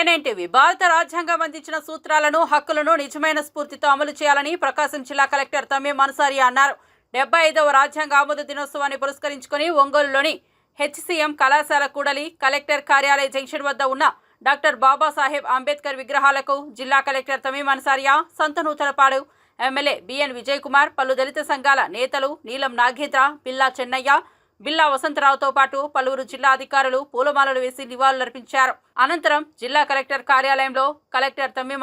ఏనేంటివి భారత రాజ్యాంగం అందించిన సూత్రాలను హక్కులను నిజమైన స్ఫూర్తితో అమలు చేయాలని ప్రకాశం జిల్లా కలెక్టర్ తమ్మి మనసారి అన్నారు. డెబ్బై ఐదవ రాజ్యాంగ ఆమోద దినోత్సవాన్ని పురస్కరించుకొని ఒంగోలులోని హెచ్సిఎం కళాశాల కూడలి కలెక్టర్ కార్యాలయ జంక్షన్ వద్ద ఉన్న డాక్టర్ బాబాసాహెబ్ అంబేద్కర్ విగ్రహాలకు జిల్లా కలెక్టర్ తమ్మి మనసారియా సంతనూతలపాడు ఎమ్మెల్యే బిఎన్ విజయ్ కుమార్ పలు దళిత సంఘాల నేతలు నీలం నాగేంద్ర పిల్లా చెన్నయ్య బిల్లా వసంతరావుతో పాటు పలువురు జిల్లా అధికారులు పూలమాలలు వేసి నివాళులర్పించారు. అనంతరం జిల్లా కలెక్టర్ కార్యాలయంలో కలెక్టర్ తమీం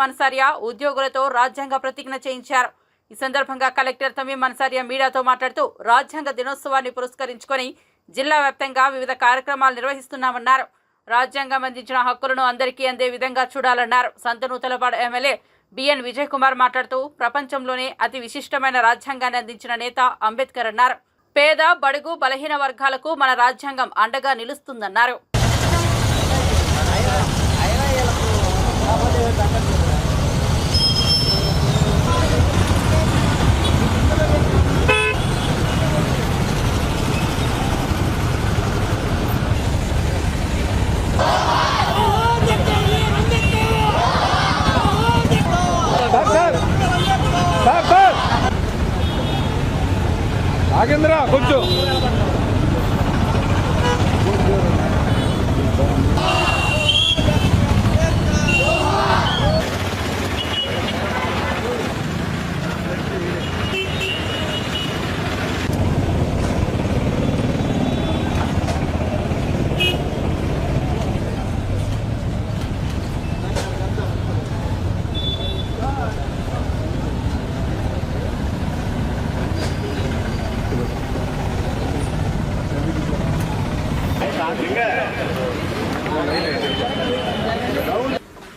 ఉద్యోగులతో రాజ్యాంగ ప్రతిజ్ఞ చేయించారు. ఈ సందర్భంగా కలెక్టర్ తమీం అన్సారియా మీడియాతో మాట్లాడుతూ రాజ్యాంగ దినోత్సవాన్ని పురస్కరించుకొని జిల్లా వ్యాప్తంగా వివిధ కార్యక్రమాలు నిర్వహిస్తున్నామన్నారు. రాజ్యాంగం అందించిన హక్కులను అందరికీ అందే విధంగా చూడాలన్నారు. సంతనూతలపాడు ఎమ్మెల్యే బిఎన్ విజయ్ కుమార్ మాట్లాడుతూ ప్రపంచంలోనే అతి విశిష్టమైన రాజ్యాంగాన్ని అందించిన నేత అంబేద్కర్ అన్నారు. పేద బడుగు బలహీన వర్గాలకు మన రాజ్యాంగం అండగా నిలుస్తుందన్నారు. నాగేంద్ర కొంచెం.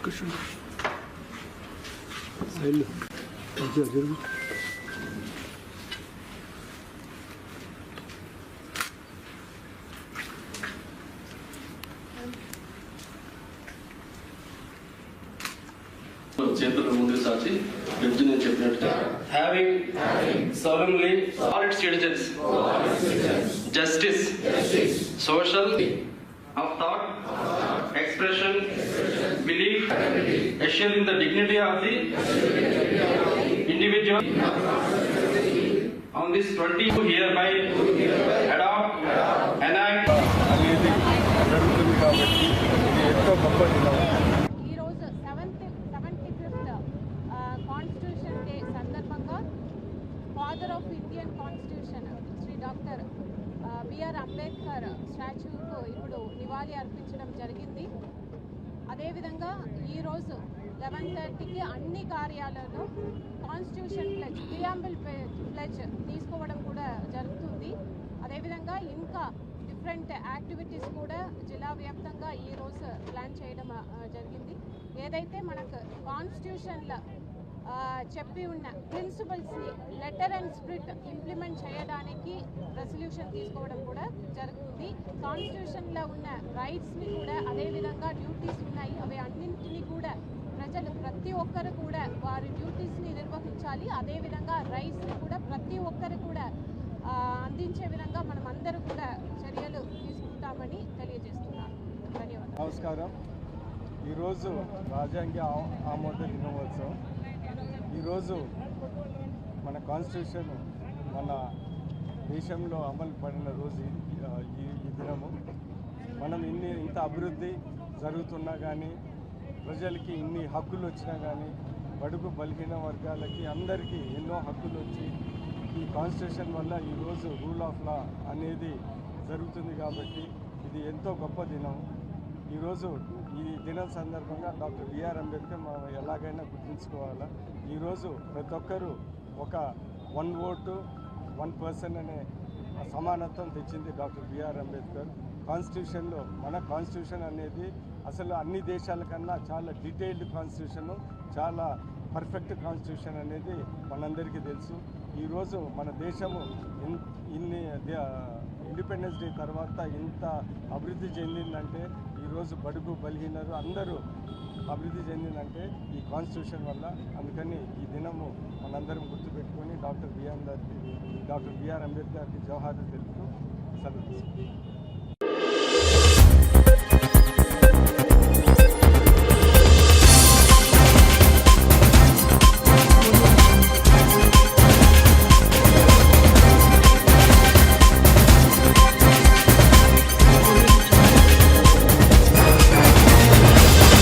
Kışın. Elli. Rica ederim. చేతులు ముందుకు సాచి జడ్జి నేను చెప్పినట్టుగా having solemnly all its citizens justice social of thought expression belief assuring the dignity of the individual on this 20 hereby adopt enact అనేది జరుగుతుంది కాబట్టి ఇది ఎంతో గొప్ప దినం father of Indian constitution Shri doctor B R Ambedkar స్టాచ్యూకు ఇప్పుడు నివాళి అర్పించడం జరిగింది. అదేవిధంగా ఈరోజు లెవెన్ థర్టీకి అన్ని కార్యాలయాల్లో కాన్స్టిట్యూషన్ ప్లెజ్ ప్రియాంబుల్ ప్లెజ్ తీసుకోవడం కూడా జరుగుతుంది. అదేవిధంగా ఇంకా డిఫరెంట్ యాక్టివిటీస్ కూడా జిల్లా వ్యాప్తంగా ఈరోజు ప్లాన్ చేయడం జరిగింది. ఏదైతే మనకు కాన్స్టిట్యూషన్ల చెప్పి ఉన్న ప్రిన్సిపల్స్ని లెటర్ అండ్ స్ప్రిట్ ఇంప్లిమెంట్ చేయడానికి రెసల్యూషన్ తీసుకోవడం కూడా జరుగుతుంది. కాన్స్టిట్యూషన్లో ఉన్న రైట్స్ని కూడా అదేవిధంగా డ్యూటీస్ ఉన్నాయి. అవి అన్నింటినీ కూడా ప్రజలు ప్రతి ఒక్కరు కూడా వారి డ్యూటీస్ని నిర్వహించాలి. అదేవిధంగా రైట్స్ని కూడా ప్రతి ఒక్కరు కూడా అందించే విధంగా మనం అందరూ కూడా చర్యలు తీసుకుంటామని తెలియజేస్తున్నాను. ధన్యవాదాలు. నమస్కారం. ఈరోజు రాజ్యాంగ ఆమోద దినోత్సవం. ఈరోజు మన కాన్స్టిట్యూషన్ మన దేశంలో అమలు పడిన రోజు ఈ- ఈ దినము. మనం ఇన్ని ఇంత అభివృద్ధి జరుగుతున్నా కానీ ప్రజలకి ఇన్ని హక్కులు వచ్చినా కానీ బడుగు బలిగిన వర్గాలకి అందరికీ ఎన్నో హక్కులు వచ్చి ఈ కాన్స్టిట్యూషన్ వల్ల ఈరోజు రూల్ ఆఫ్ లా అనేది జరుగుతుంది కాబట్టి ఇది ఎంతో గొప్ప దినం. ఈరోజు ఈ దినం సందర్భంగా డాక్టర్ బిఆర్ అంబేద్కర్ మనం ఎలాగైనా గుర్తుంచుకోవాలా? ఈరోజు ప్రతి ఒక్కరూ ఒక వన్ ఓటు వన్ పర్సన్ అనే సమానత్వం తెచ్చింది డాక్టర్ బిఆర్ అంబేద్కర్. కాన్స్టిట్యూషన్లో మన కాన్స్టిట్యూషన్ అనేది అసలు అన్ని దేశాల కన్నా చాలా డీటెయిల్డ్ కాన్స్టిట్యూషన్ చాలా పర్ఫెక్ట్ కాన్స్టిట్యూషన్ అనేది మనందరికీ తెలుసు. ఈరోజు మన దేశము ఇన్- ఇన్ని ఇండిపెండెన్స్ డే తర్వాత ఇంత అభివృద్ధి చెందిందంటే ఈరోజు బడుగు బలహీనరు అందరూ అభివృద్ధి చెందిందంటే ఈ కాన్స్టిట్యూషన్ వల్ల. అందుకని ఈ దినము మనందరం గుర్తుపెట్టుకొని డాక్టర్ బిఆర్ డాక్టర్ బిఆర్ అంబేద్కర్కి జవహర్ తెలుపుతూ సెలవు తీసుకుంటాం